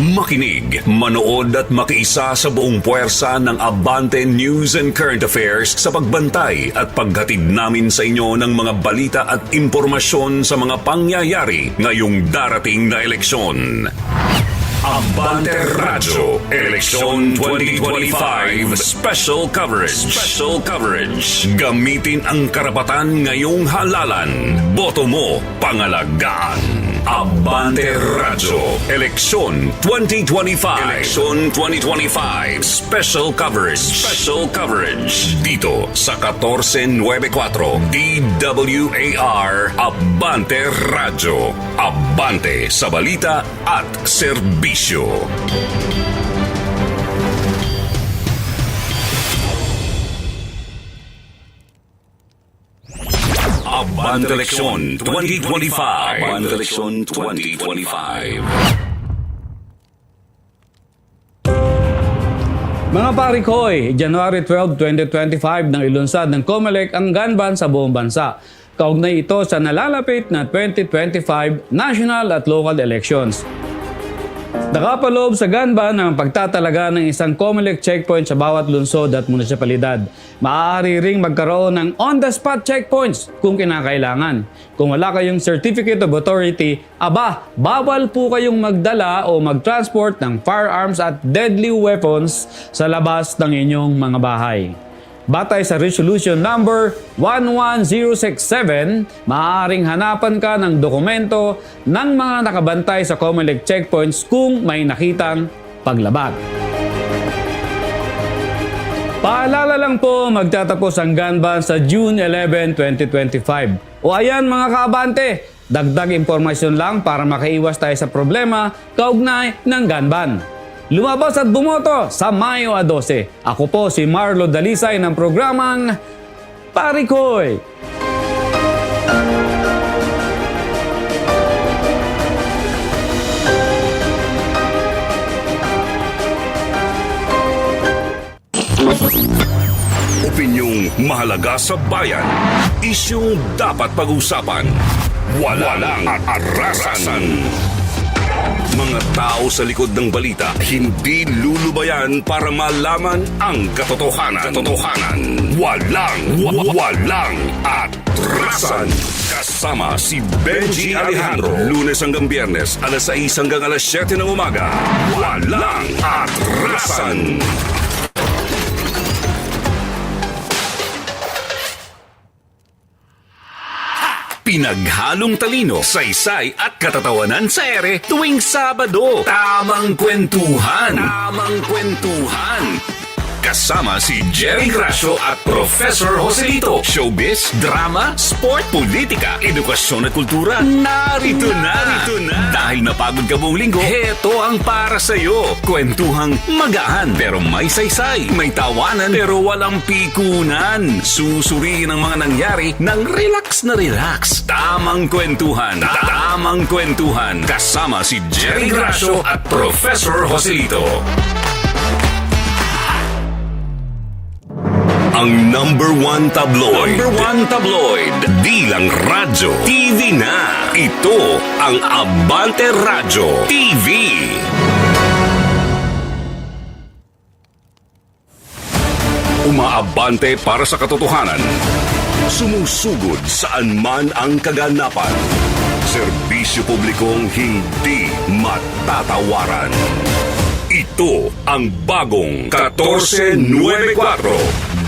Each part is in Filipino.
Makinig, manood at makiisa sa buong puwersa ng Abante News and Current Affairs sa pagbantay at paghatid namin sa inyo ng mga balita at impormasyon sa mga pangyayari ngayong darating na eleksyon. Abante Radyo Eleksyon 2025 Special Coverage. Special Coverage. Gamitin ang karapatan ngayong halalan. Boto mo pangalagaan Abante Radyo Eleksyon 2025 Eleksyon 2025 Special Coverage. Special Coverage. Dito sa 1494 DWAR Abante Radyo Abante sa balita at serbisyo. Abante Eleksyon 2025 Abante Eleksyon 2025 Mga parikoy, January 12, 2025 nang ilunsad ng COMELEC ang gun ban sa buong bansa. Kaugnay ito sa nalalapit na 2025 national at local elections. Nakapaloob sa gun ban ang pagtatalaga ng isang COMELEC checkpoint sa bawat lungsod at munisipalidad. Maaari ring magkaroon ng on-the-spot checkpoints kung kinakailangan. Kung wala kayong Certificate of Authority, aba, bawal po kayong magdala o mag-transport ng firearms at deadly weapons sa labas ng inyong mga bahay. Batay sa Resolution Number 11067, maaaring hanapan ka ng dokumento ng mga nakabantay sa COMELEC checkpoints kung may nakitang paglabag. Paalala lang po, magtatapos ang gun ban sa June 11, 2025. O ayan mga kaabante, dagdag impormasyon lang para makaiwas tayo sa problema kaugnay ng gun ban. Lumabas at bumoto sa Mayo a 12. Ako po si Marlo Dalisay ng programang Parikoy. Opinyong mahalaga sa bayan. Isyong dapat pag-usapan. Walang arasan. Mga tao sa likod ng balita hindi lulubayan para malaman ang katotohanan. Katotohanan. Walang, wa- walang atrasan. Kasama si Benji Alejandro. Lunes hanggang biyernes, alas 6 hanggang alas 7 ng umaga. Walang atrasan. Pinaghalong talino, saysay at katatawanan sa ere tuwing Sabado. Tamang kwentuhan. Tamang kwentuhan. Kasama si Jerry Gracio at Professor Joselito. Showbiz, drama, sport, politika, edukasyon at kultura. Narito na. Narito na. Dahil napagod ka buong linggo, heto ang para sa'yo. Kwentuhang magaan pero may saysay. May tawanan pero walang pikunan. Susuriin ang mga nangyari ng relax na relax. Tamang kwentuhan. Tamang kwentuhan. Kasama si Jerry Gracio at Professor Joselito. Ang number one tabloid. Number one tabloid. Di lang radyo. TV na. Ito ang Abante Radyo TV. Umaabante para sa katotohanan. Sumusugod saan man ang kaganapan. Serbisyo publikong hindi matatawaran. Ito ang bagong 1494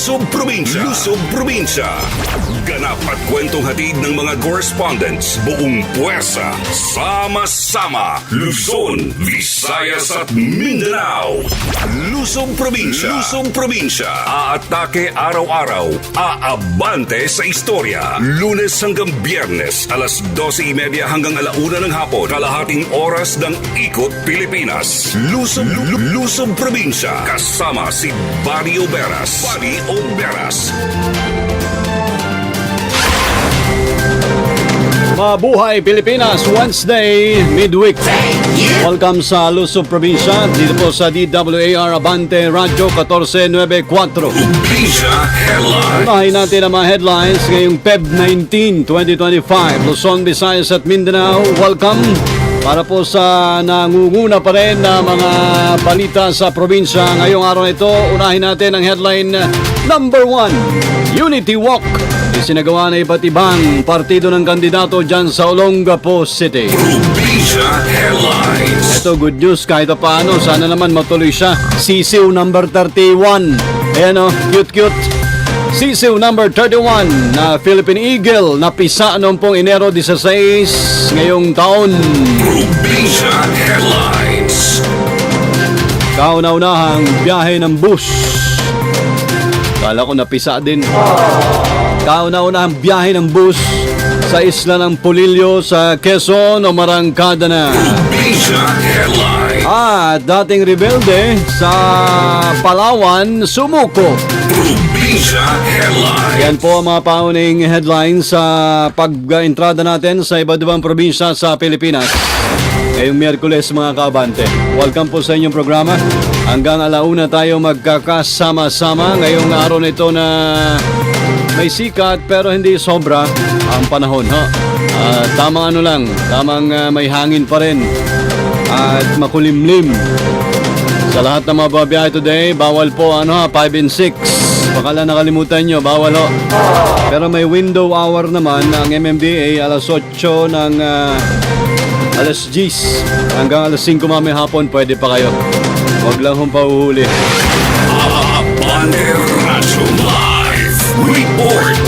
Luzon Probinsya. Luzon Probinsya. Ganap at kwentong hatid ng mga correspondents. Buong puwersa. Sama-sama. Luzon, Visayas at Mindanao. Luzon Probinsya. Luzon Probinsya. Aatake araw-araw. Aabante sa istorya. Lunes hanggang biyernes. Alas 12.30 hanggang alauna ng hapon. Kalahating oras ng Ikot Pilipinas. Luzon, Lu- Luzon Probinsya. Kasama si Barry Oberas. Buddy Umberas. Mabuhay Pilipinas Wednesday midweek. Welcome sa Luzon Probinsya dito po sa DWAR Abante Radio 1494. Umpisa Headline. Unahin natin ang mga headlines ngayong Feb 19, 2025. Luzon, Visayas at Mindanao, welcome. Para po sa nangunguna pa rin na mga balita sa probinsya ngayong araw na ito, unahin natin ang headline number 1, Unity Walk. Isinagawa na iba't ibang partido ng kandidato dyan sa Olongapo City. Umpisa Headlines. Ito, good news kahit pa paano. Sana naman matuloy siya. Sisiw number 31. Ayan o, cute-cute. Sisiw number 31 na Philippine Eagle na pisa noong pong Enero 16 ngayong taon. Umpisa Headlines. Kauna-unahang biyahe ng bus. Kala ko napisa din. Kauna-unahang biyahe ng bus sa isla ng Pulilio sa Quezon o Marangkada na. Ah, dating rebelde sa Palawan, sumuko. Yan po ang mga pauning headlines sa pag-entrada natin sa iba't ibang probinsya sa Pilipinas. Ngayong Miyerkules mga kabante. Welcome po sa inyong programa. Hanggang alauna tayo magkakasama-sama ngayong araw na ito na may sikat pero hindi sobra ang panahon. Ho? Ah, tamang ano lang, tamang ah, may hangin pa rin at makulimlim. Sa lahat ng mga babiyahe today, bawal po ano ha, 5 and 6. Baka lang nakalimutan nyo, bawal ho. Pero may window hour naman ang MMDA alas 8 ng ah, alas 10 hanggang alas 5 mamaya hapon pwede pa kayo. Huwag lang hong pauhuli.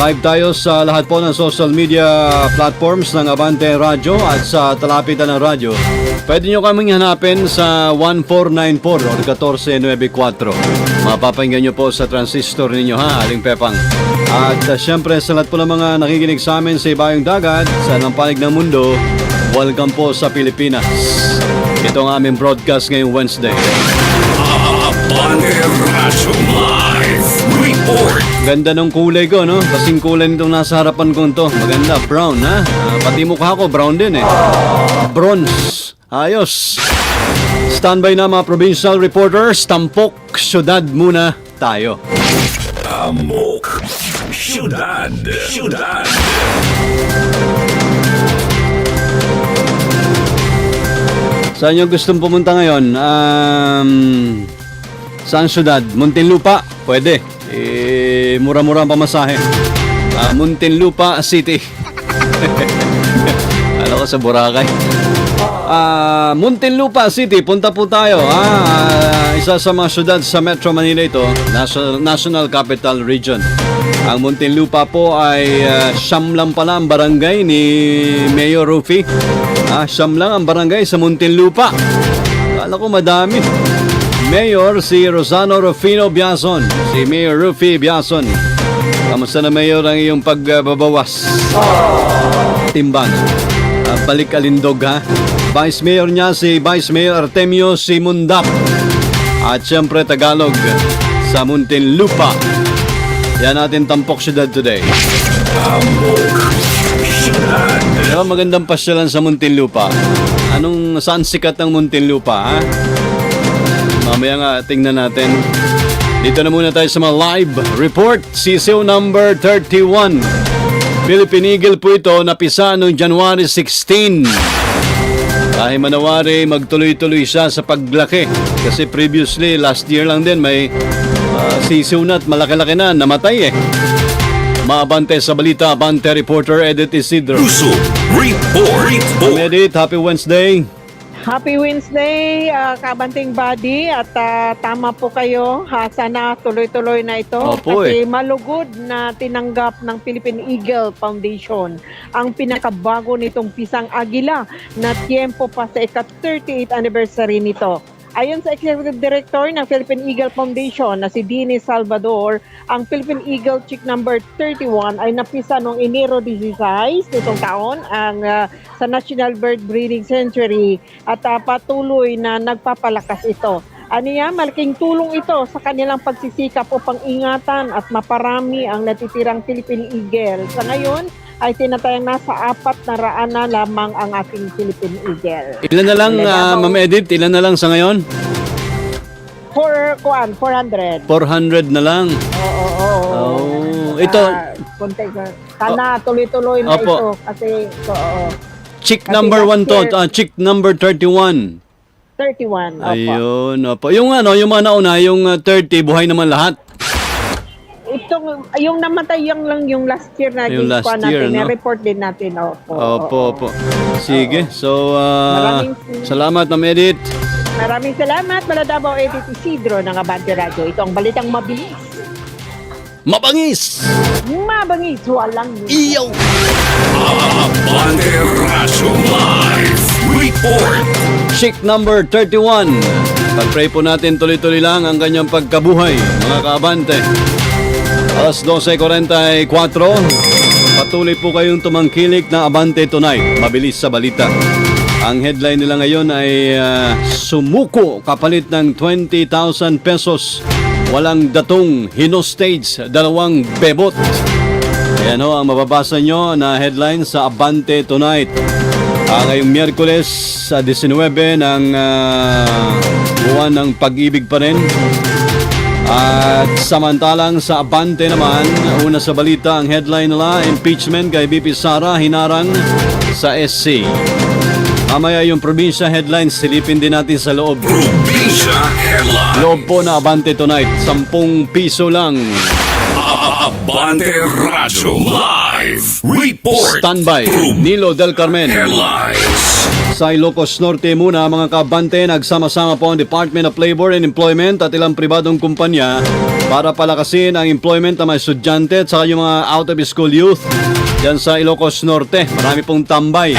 Live. Tayo sa lahat po ng social media platforms ng Abante Radio at sa talapitan ng radyo. Pwede nyo kaming hanapin sa 1494 or 1494. Mapapakinggan nyo po sa transistor ninyo ha, Aling Pepang. At uh, syempre sa lahat po ng mga nakikinig sa amin sa ibayong dagat, sa ng panig ng mundo, welcome po sa Pilipinas. Ito ang aming broadcast ngayong Wednesday. Ganda ng kulay ko, no? Kasing kulay nitong nasa harapan ko to. Maganda, brown, ha? Ah, pati mukha ko, brown din, eh. Bronze. Ayos. Standby na mga provincial reporters. Tampok, syudad muna tayo. Amok. Ciudad. Ciudad. Saan yung gustong pumunta ngayon? Um, saan syudad? Muntinlupa? Pwede. Eh, mura-mura ang pamasahe. Ah, Muntinlupa City. Alam ko sa Boracay. Ah, Muntinlupa City, punta po tayo. Ah, isa sa mga syudad sa Metro Manila ito, National, National Capital Region. Ang Muntinlupa po ay ah, siyam lang pala ang barangay ni Mayor Rufi. Ah, siyam lang ang barangay sa Muntinlupa. Kala ko madami. Mayor si Rosano Rufino Biason. Si Mayor Rufi Biason. Kamusta na Mayor ang iyong pagbabawas? Timbang. Ah, balik alindog ha. Vice Mayor niya si Vice Mayor Artemio Simundap. At siyempre Tagalog sa Muntinlupa. Yan natin tampok syudad today. Pero magandang pasyalan sa Muntinlupa. Anong saan sikat ng Muntinlupa ha? Mamaya nga tingnan natin. Dito na muna tayo sa mga live report. CCO number 31. Philippine Eagle po ito napisa noong January 16. Dahil manawari magtuloy-tuloy siya sa paglaki. Kasi previously, last year lang din, may uh, sisiw na at malaki-laki na, namatay eh. Maabante sa balita, Abante reporter Edith Isidro. Puso. Report. Report. Edith, happy Wednesday. Happy Wednesday, uh, Kabanting Body at ah, tama po kayo. Ha, sana tuloy-tuloy na ito Opo, kasi eh. malugod na tinanggap ng Philippine Eagle Foundation ang pinakabago nitong pisang agila na tiempo pa sa ika-38th anniversary nito. Ayon sa Executive Director ng Philippine Eagle Foundation na si Dini Salvador, ang Philippine Eagle Chick number 31 ay napisa noong Enero 16 nitong taon ang ah, sa National Bird Breeding Century at ah, patuloy na nagpapalakas ito. ano yan, malaking tulong ito sa kanilang pagsisikap upang ingatan at maparami ang natitirang Philippine Eagle. Sa ngayon, ay tinatayang nasa apat na raan na lamang ang ating Philippine Eagle. Ilan na lang, ah, Ma'am Edith, ilan na lang sa ngayon? For, kuan, 400. 400 na lang. Oo, oo, oo. Oh, ito, Ah, konti. Sana tuloy-tuloy na Opo. ito. Kasi, oo, chick kasi number last 1 to, ah, chick number 31. 31. Opo. Ayun, opo. Yung ano, yung mga nauna, yung ah, 30, buhay naman lahat. Itong, yung namatay yung lang yung last year na Yung last natin, year, no? report din natin. Opo, Opo, opo. Sige, so, ah, Maraming- salamat, Ma'am Edith. Maraming salamat, Maladabaw Edith Isidro ng Abante Radio. Ito ang balitang mabilis. Mabangis! Mabangis, walang Iyaw! Abante Radyo Live Report. Chick number 31. Pag-pray po natin tuloy-tuloy lang ang kanyang pagkabuhay, mga kaabante. Alas 12.44. Patuloy po kayong tumangkilik na Abante Tonight. Mabilis sa balita. Ang headline nila ngayon ay ah, sumuko kapalit ng 20,000 pesos. Walang datong hinostage, dalawang bebot. Ayan o, ang mababasa nyo na headline sa Abante Tonight. Ah, ngayong Miyerkules sa 19 ng ah, buwan ng pag-ibig pa rin. At samantalang sa Abante naman, una sa balita ang headline nila, impeachment kay BP Sara hinarang sa SC. Mamaya yung probinsya headlines, silipin din natin sa loob. Probinsya Headline. Loob po na Abante Tonight, 10 piso lang. Abante Radyo Live Report. Standby, Nilo Del Carmen. Headlines. Sa Ilocos Norte muna mga kabante, nagsama-sama po ang Department of Labor and Employment at ilang pribadong kumpanya para palakasin ang employment ng mga estudyante at saka yung mga out of school youth dyan sa Ilocos Norte. Marami pong tambay.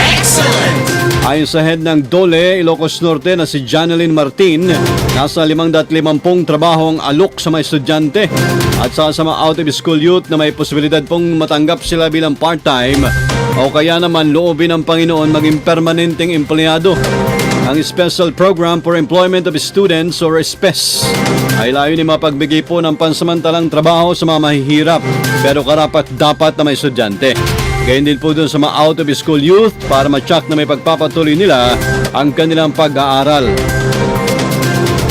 Ayon sa head ng Dole, Ilocos Norte na si Janeline Martin, nasa 550 trabaho ang alok sa mga estudyante at sa mga out of school youth na may posibilidad pong matanggap sila bilang part-time o kaya naman loobin ng Panginoon maging permanenteng empleyado. Ang Special Program for Employment of Students or SPES ay layo ni mapagbigay po ng pansamantalang trabaho sa mga mahihirap pero karapat dapat na may estudyante. Gayun din po dun sa mga out of school youth para ma-check na may pagpapatuloy nila ang kanilang pag-aaral.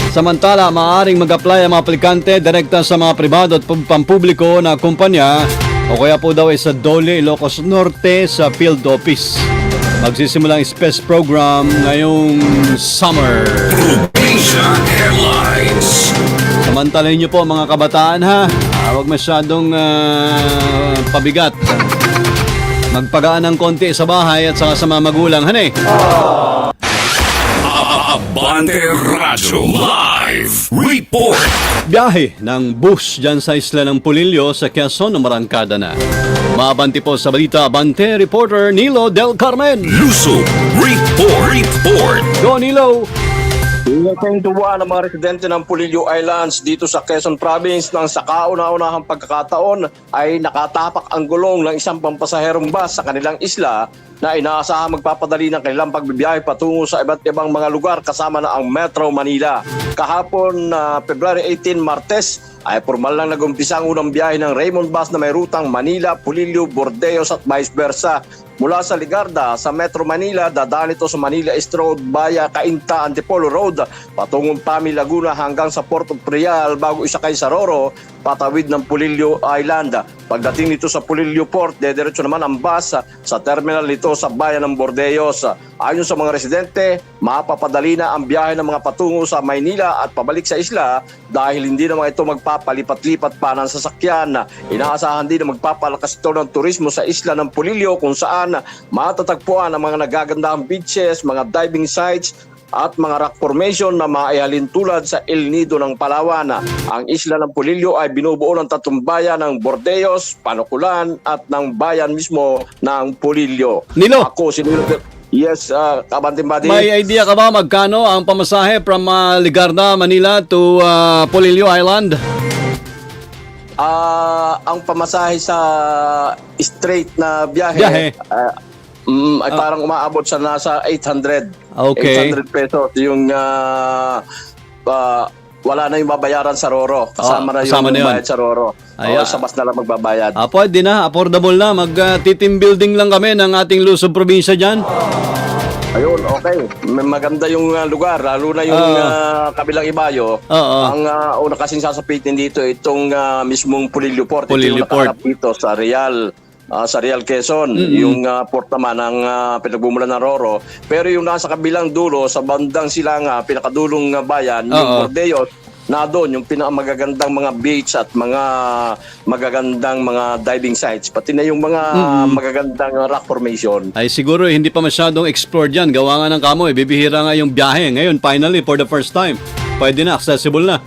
Samantala, maaaring mag-apply ang mga aplikante direkta sa mga pribado at pampubliko na kumpanya o kaya po daw ay sa Dole, Ilocos Norte sa field office. Magsisimula ang SPES program ngayong summer. Samantalahin niyo po mga kabataan ha. Ah, Huwag masyadong ah, pabigat. Magpagaan ng konti sa bahay at saka sa mga magulang. Hane? Abante Radyo Live Report. Biyahe ng bus dyan sa isla ng Pulilio sa Quezon na marangkada na. Mabanti po sa balita, Abante reporter Nilo Del Carmen. Luso Report. Report. Go Nilo! Pinagpintuwa ng mga residente ng Pulilio Islands dito sa Quezon Province nang sa kauna-unahang pagkakataon ay nakatapak ang gulong ng isang pampasaherong bus sa kanilang isla na inaasahang magpapadali ng kanilang pagbibiyahe patungo sa iba't ibang mga lugar kasama na ang Metro Manila. Kahapon na February 18 Martes ay formal lang nag-umpisa ang unang biyahe ng Raymond Bus na may rutang Manila, Pulilio, Bordeos at vice versa. Mula sa Ligarda sa Metro Manila, dadaan ito sa Manila East Road via Cainta Antipolo Road patungong Pami Laguna hanggang sa Port of Real bago isakay sa Roro patawid ng Pulilio Island. Pagdating nito sa Pulilio Port, dediretso naman ang bus sa terminal nito sa bayan ng Bordeos. Ayon sa mga residente, mapapadali na ang biyahe ng mga patungo sa Maynila at pabalik sa isla dahil hindi naman ito magpapalipat-lipat pa ng sasakyan. Inaasahan din na magpapalakas ito ng turismo sa isla ng Pulilio kung saan matatagpuan ang mga nagagandahang beaches, mga diving sites at mga rock formation na maihalin tulad sa El Nido ng Palawan. Ang isla ng Pulilio ay binubuo ng tatlong bayan ng Bordeos, Panukulan at ng bayan mismo ng Pulilio. Nilo! Ako si. Del- Yes, uh, Kabantin Badi. May idea ka ba magkano ang pamasahe from ah, Ligarda, Manila to ah, Polillo Island? Ah, ang pamasahe sa straight na biyahe, Biyahe. ah, mm, ay parang umaabot sa nasa 800. Okay. 800 pesos yung ah, ah, wala na yung babayaran sa Roro. Kasama Oh, na yung kasama na yun. bayad sa Roro. Ay, Oo, ah. sa bus na lang magbabayad. Ah, pwede na, affordable na. Mag-team building lang kami ng ating Luzon probinsya dyan. Ayun, okay. May Maganda yung ah, lugar, lalo na yung ah, kabilang ibayo. Oo. Ang ah, una kasing sasapitin dito, itong ah, mismong Pulilio Port. Pulilio Ito yung Port. dito sa Real. ah, sa Real Quezon, yung ah, port naman ang uh, pinagbumulan ng Roro. Pero yung nasa kabilang dulo, sa bandang silanga, pinakadulong ah, bayan, yung Oo. Bordeos, na doon yung pinakamagagandang mga beach at mga magagandang mga diving sites. Pati na yung mga magagandang ah, rock formation. Ay siguro hindi pa masyadong explored yan. Gawa nga ng kamo, eh. bibihira nga yung biyahe. Ngayon, finally, for the first time, pwede na, accessible na.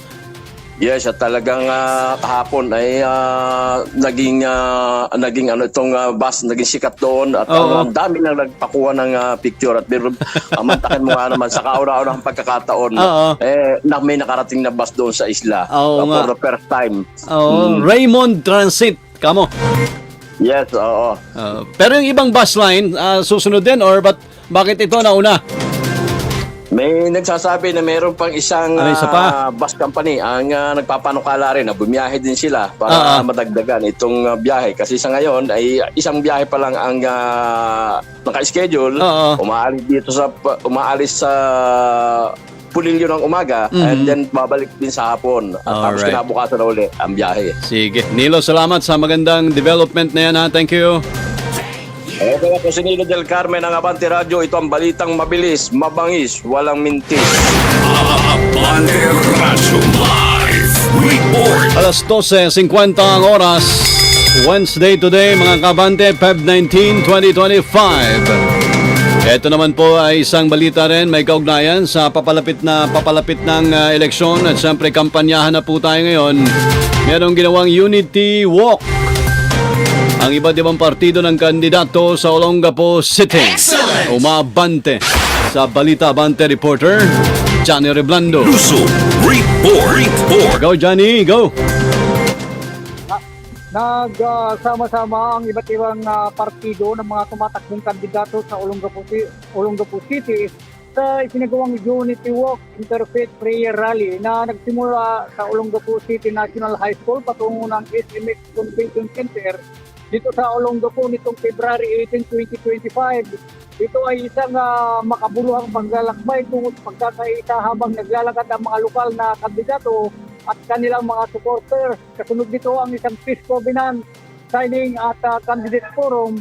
Yes, at talagang ah, kahapon ay ah, naging ah, naging ano itong ah, bus naging sikat doon at Oo. ang dami nang nagpakuha ng ah, picture at pero amantakin mo nga naman sa kauna-unahang pagkakataon Oo. eh na may nakarating na bus doon sa isla Oo uh, for the first time. Oo, Raymond Transit, kamo. Yes, oo. Ah, pero yung ibang bus line, ah, susunod din or but, bakit ito nauna? May nagsasabi na meron pang isang Ano, isa pa? ah, bus company ang ah, nagpapanukala rin na bumiyahe din sila Ah, para ah. madagdagan itong ah, biyahe kasi sa ngayon ay isang biyahe pa lang ang ah, naka-schedule Oo. umaalis dito sa umaalis sa Pulilyo ng umaga and then babalik din sa hapon at tapos Alright. kinabukasan na uli ang biyahe. Sige. Nilo, salamat sa magandang development na yan ha. Thank you. Okay ako si Nilo Del Carmen ng Abante Radio. Ito ang balitang mabilis, mabangis, walang mintis. Abante Radyo Live Report. Alas 12.50 ang oras. Wednesday today, mga kabante, Feb 19, 2025. Ito naman po ay isang balita rin, may kaugnayan sa papalapit na papalapit ng uh, eleksyon at syempre kampanyahan na po tayo ngayon. Merong ginawang Unity Walk. Ang iba't ibang partido ng kandidato sa Olongapo City. Umabante sa Balita Abante reporter, Johnny Reblando. Luzon Report. Report. Go Johnny, go! nagsama-sama ang iba't ibang ah, partido ng mga tumatakbong kandidato sa Olongapo, Olongapo City sa isinagawang Unity Walk Interfaith Prayer Rally na nagsimula sa Olongapo City National High School patungo ng SMX Convention Center dito sa Olongapo nitong February 18, 2025. Ito ay isang ah, makabuluhang paglalakbay tungo sa pagkakaisa habang naglalakad ang mga lokal na kandidato at kanilang mga supporter. Kasunod dito ang isang peace covenant signing at uh, candidate forum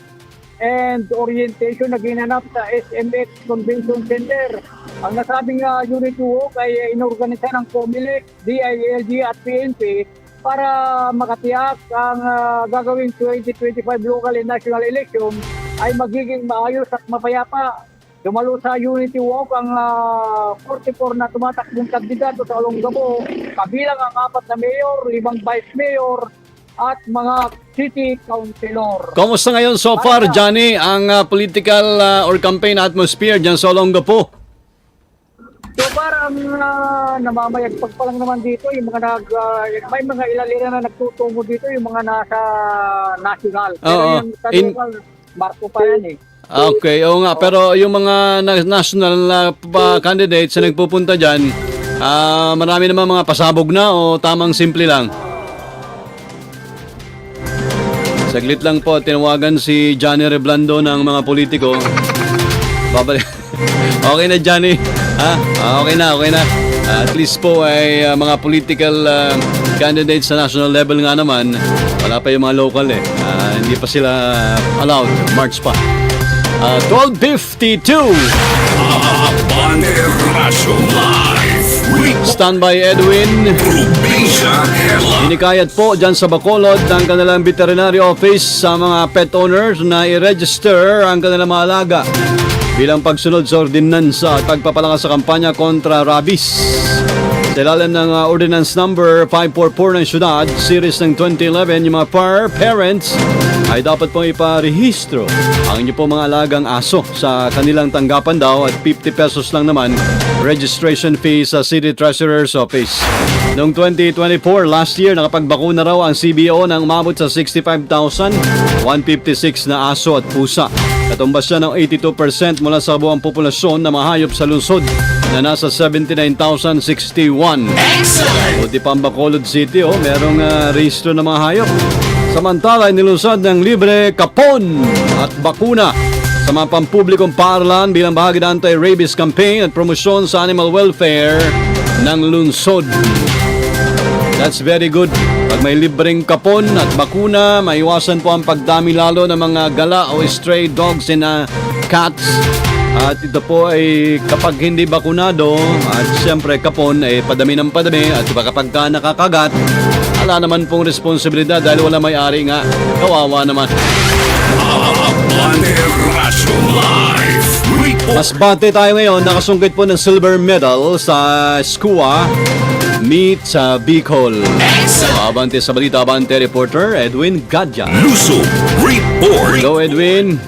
and orientation na ginanap sa SMX Convention Center. Ang nasabing uh, Unity Walk ay inorganisa ng COMELEC, DILG at PNP para makatiyak ang uh, gagawing 2025 local and national election ay magiging maayos at mapayapa Dumalo sa Unity Walk ang ah, 44 na tumatakbong kandidato sa Olongapo, kabilang ang apat na mayor, limang vice mayor, at mga city councilor. Kumusta ngayon so far, Johnny, ang uh, political uh, or campaign atmosphere dyan sa Olongapo? So parang uh, namamayagpag pa lang naman dito, yung mga nag, ah, may mga ilalira na nagtutungo dito, yung mga nasa national. Pero Oo. yung sa In- local, Marco pa yan eh. Okay, oo nga. Pero yung mga na- national uh, pa- candidates na nagpupunta dyan, ah, marami naman mga pasabog na o tamang simple lang? Saglit lang po, tinawagan si Johnny Reblando ng mga politiko. Babalik. okay na, Johnny. Ha? Ah, okay na, okay na. Ah, at least po ay ah, mga political ah, candidates sa national level nga naman. Wala pa yung mga local eh. Ah, hindi pa sila allowed. March pa. Ah, 12.52. Abante Radyo Live Report. Standby Edwin. Inikayat po dyan sa Bacolod ng kanilang veterinary office sa mga pet owners na i-register ang kanilang mga alaga bilang pagsunod sa ordinansa at pagpapalakas sa kampanya kontra rabies. Sa ilalim ng uh, ordinance number 544 ng syudad, series ng 2011, yung mga par parents ay dapat pong iparehistro ang inyo pong mga alagang aso sa kanilang tanggapan daw at 50 pesos lang naman registration fee sa City Treasurer's Office. Noong 2024, last year, nakapagbakuna raw ang CBO ng umabot sa 65,156 na aso at pusa. Katumbas siya ng 82% mula sa buong populasyon na mahayop sa lungsod na nasa 79,061. Buti pa ang Bacolod City, oh, merong uh, rehistro ng mga hayop. Samantala, nilusad ng libre kapon at bakuna sa mga pampublikong paaralan bilang bahagi ng anti-rabies campaign at promosyon sa animal welfare ng lungsod. That's very good. Pag may libreng kapon at bakuna, maiwasan po ang pagdami lalo ng mga gala o stray dogs and uh, cats. At ito po ay kapag hindi bakunado at siyempre kapon ay padami ng padami at kapag ka nakakagat, wala naman pong responsibilidad dahil wala may-ari nga. Kawawa naman. Mas bate tayo ngayon, nakasungkit po ng silver medal sa SKUA meet sa Bicol. Abante sa balita, Abante reporter Edwin Gadya. Luso Report. Hello Edwin.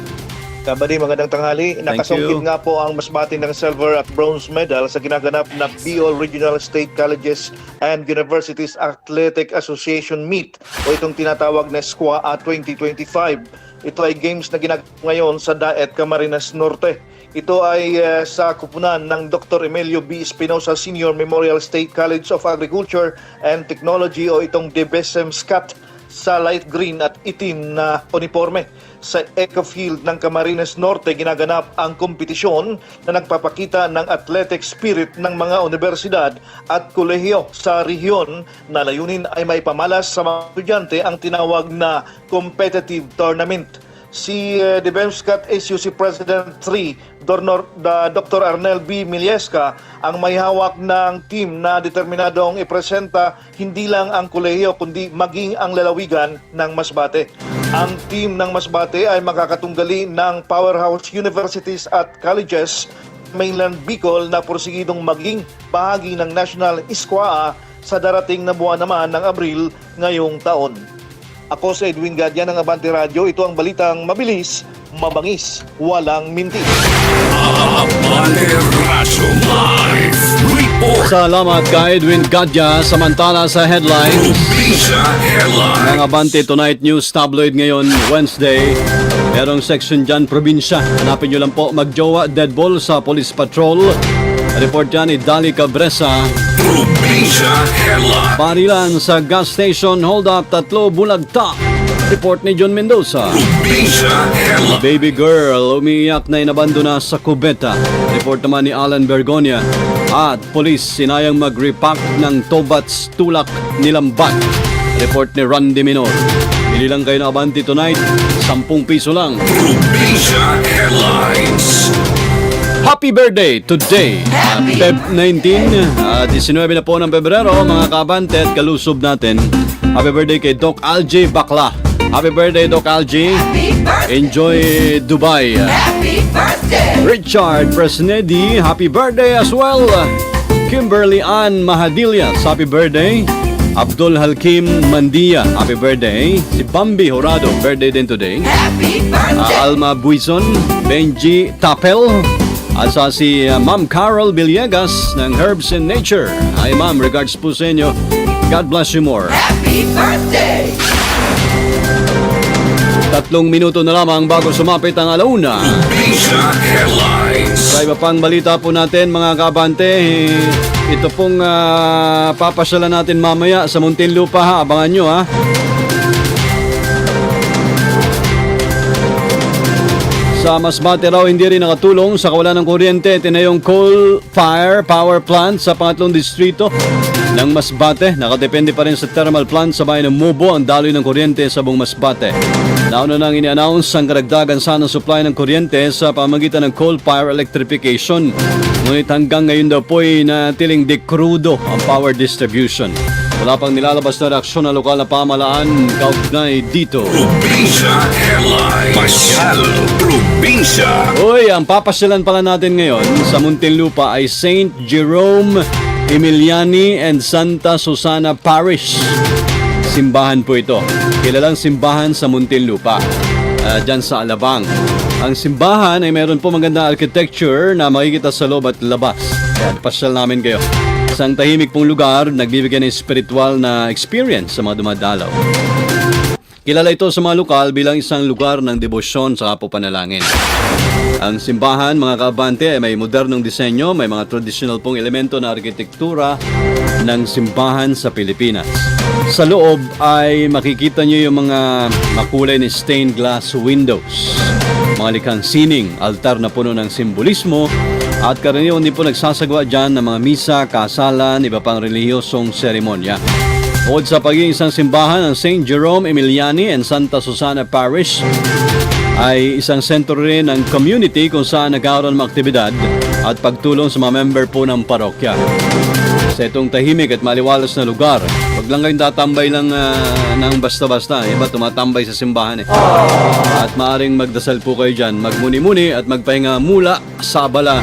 Kabady, magandang tanghali. Nakasungkit nga po ang masbati ng silver at bronze medal sa ginaganap na BIOL Regional State Colleges and Universities Athletic Association Meet o itong tinatawag na SQA 2025. Ito ay games na ginagawa ngayon sa Daet, Camarines Norte. Ito ay eh, sa kupunan ng Dr. Emilio B. Espinosa Senior Memorial State College of Agriculture and Technology o itong DBSMSCAT sa light green at itim na uniforme. Sa Eco Field ng Camarines Norte ginaganap ang kompetisyon na nagpapakita ng athletic spirit ng mga universidad at kolehiyo sa rehiyon na layunin ay may pamalas sa mga estudyante ang tinawag na competitive tournament si uh, Debemscat SUC President 3, Dornor, Dr. Arnel B. Milieska, ang may hawak ng team na determinadong ipresenta hindi lang ang kolehiyo kundi maging ang lalawigan ng Masbate. Ang team ng Masbate ay makakatunggali ng powerhouse universities at colleges mainland Bicol na porsigidong maging bahagi ng National Iskwaa sa darating na buwan naman ng Abril ngayong taon. Ako sa Edwin Gadya ng Abante Radio. Ito ang balitang mabilis, mabangis, walang minti. Abante Radyo Live Report. Salamat kay Edwin Gadya. Samantala sa headlines Probinsya Headline. ng Abante Tonight News Tabloid ngayon, Wednesday. Merong section dyan, probinsya. Hanapin nyo lang po, magjowa, deadball sa police patrol. Report dyan ni Dali Cabresa. Probinsya Headline. Barilan sa gas station, hold up, tatlo, bulagta. Report ni John Mendoza. Probinsya Headline. Baby girl, umiiyak na inabando na sa kubeta. Report naman ni Alan Bergonia. At polis sinayang mag-repack ng Tobats Tulak Nilambat. Report ni Randy Minor. Bili lang kayo ng Abante tonight, 10 piso lang. Probinsya Headlines. Happy birthday today, uh, Feb 19, uh, 19 na po ng Pebrero, mga kabante at kalusob natin. Happy birthday kay Doc Algie Bakla. Happy birthday, Doc Algie. Enjoy Dubai. Happy birthday! Richard Presnedi, happy birthday as well. Kimberly Ann Mahadillas, happy birthday. Abdul Halkim Mandia, happy birthday. Si Bambi Horado, birthday din today. Happy Uh, birthday! Alma Buison, Benji Tapel, at sa si uh, Ma'am Carol Villegas ng Herbs and Nature. Hi ma'am, regards po sa inyo. God bless you more. Happy birthday! Tatlong minuto na lamang bago sumapit ang alauna. Sa iba pang balita po natin mga kabante, ito pong uh, papasyalan natin mamaya sa Muntinlupa ha. Abangan nyo ha. Sa Masbate raw hindi rin nakatulong sa kawalan ng kuryente tinayong coal fire power plant sa pangatlong distrito ng Masbate. Nakadepende pa rin sa thermal plant sa bayan ng Mobo ang daloy ng kuryente sa buong Masbate. Nauna nang ini-announce ang karagdagan sana supply ng kuryente sa pamagitan ng coal fire electrification. Ngunit hanggang ngayon daw po ay natiling dekrudo ang power distribution. Wala pang nilalabas na reaksyon ng lokal na pamalaan kaugnay dito. Probinsya Headlines. Pasyal Probinsya. Uy, ang papasyalan pala natin ngayon sa Muntinlupa ay Saint Jerome Emiliani and Santa Susana Parish. Simbahan po ito. Kilalang simbahan sa Muntinlupa. Uh, dyan sa Alabang. Ang simbahan ay meron po magandang architecture na makikita sa loob at labas. Pasyal namin kayo. Isang tahimik pong lugar, nagbibigay ng spiritual na experience sa mga dumadalaw. Kilala ito sa mga lokal bilang isang lugar ng debosyon sa kapo panalangin. Ang simbahan, mga kaabante, ay may modernong disenyo, may mga traditional pong elemento na arkitektura ng simbahan sa Pilipinas. Sa loob ay makikita nyo yung mga makulay ni stained glass windows. Mga likhang sining, altar na puno ng simbolismo, at karaniwan din po nagsasagawa dyan ng mga misa, kasalan, iba pang relihiyosong seremonya. Bukod sa pagiging isang simbahan ng St. Jerome Emiliani and Santa Susana Parish, ay isang sentro rin ng community kung saan nagkaroon ng mga aktibidad at pagtulong sa mga member po ng parokya. Sa itong tahimik at maliwalas na lugar, huwag lang kayong tatambay lang ah, ng basta-basta. Iba tumatambay sa simbahan eh. At maaring magdasal po kayo dyan, magmuni-muni at magpahinga mula sa abala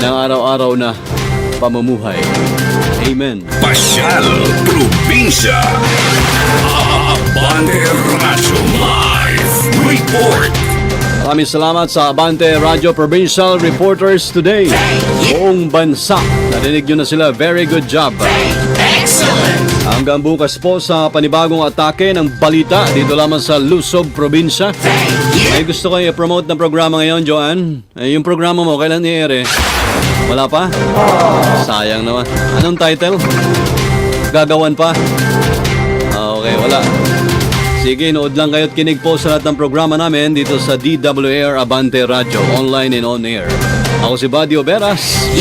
ng araw-araw na pamumuhay. Amen. Pasyal, probinsya. Abante Radyo Live Report. Maraming salamat sa Abante Radio Provincial Reporters today. Buong bansa. Narinig nyo na sila. Very good job. Excellent. Hanggang bukas po sa panibagong atake ng balita dito lamang sa Lusob Probinsya. May gusto ko i-promote ng programa ngayon, Joanne. Eh, yung programa mo, kailan i-air eh? Wala pa? Sayang naman. Anong title? Gagawan pa? Ah, okay, wala. Sige, nood lang kayo at kinig po sa lahat ng programa namin dito sa DWAR Abante Radio, online and on air. Ako si Buddy Oberas.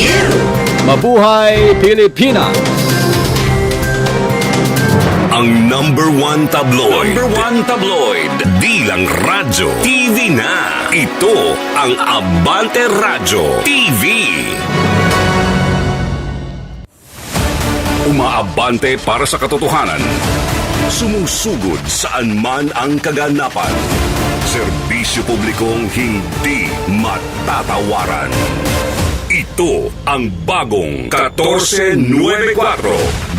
Mabuhay Pilipinas! Ang number one tabloid. Number one tabloid. Di lang radyo. TV na. Ito ang Abante Radyo TV. Umaabante para sa katotohanan. Sumusugod saan man ang kaganapan. Serbisyo publikong hindi matatawaran. Ito ang bagong 1494